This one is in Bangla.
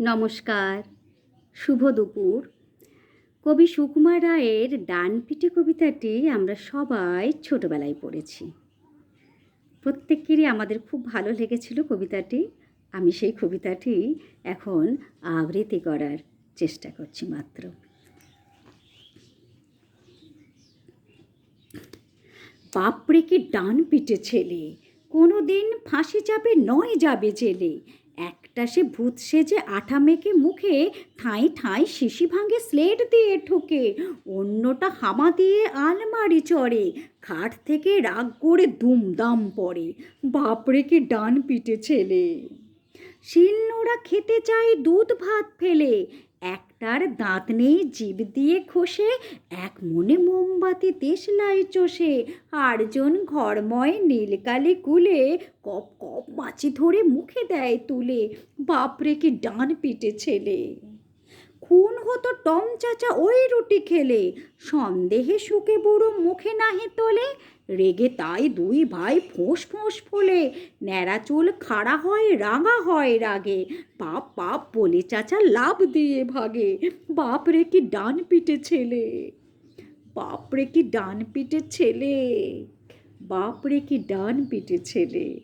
নমস্কার। শুভ দুপুর। কবি সুকুমার রায়ের ডানপিটে কবিতাটি আমরা সবাই ছোটবেলায় পড়েছি। প্রত্যেকেরই আমাদের খুব ভালো লেগেছিল কবিতাটি। আমি সেই কবিতাটি এখন আবৃত্তি করার চেষ্টা করছি মাত্র। বাপরে কি ডান পিটে ছেলে কোনো দিন ফাঁসি যাবে নয় যাবে জেলে। একটা সে ভূত সেজে আঠা মেখে মুখে ঠাঁই ঠাঁই শিশি ভাঙে স্লেট দিয়ে ঠোকে, অন্যটা হামা দিয়ে আলমারি চড়ে, খাট থেকে রাগ করে দুমদাম পড়ে। বাপরে কি ডান পিটে ছেলে শিলনোড়া খেতে চায় দুধ ভাত ফেলে একটার দাঁত নেই, জিভ দিয়ে খসে এক মনে মোমবাতি তেসলাই চষে। আরজন ঘরময় নীলকালি কুলে, কপ কপ মাছি ধরে মুখে দেয় তুলে। বাপরে কি ডান পিটে ছেলে। হতো টম চাচা ওই রুটি খেলে। সন্দেহে শুকে বুড়ো মুখে নাহি তোলে। রেগে তাই দুই ভাই ফোঁস ফোঁস ফোলে। ন্যাড়া চুল খাড়া হয়, রাঙা হয় রাগে। পাপ পাপ বলে চাচা, লাভ দিয়ে ভাগে। বাপ রে কি ডান পিটে ছেলে। বাপ রে কি ডান পিটে ছেলে। বাপ রে কি ডান পিটে ছেলে।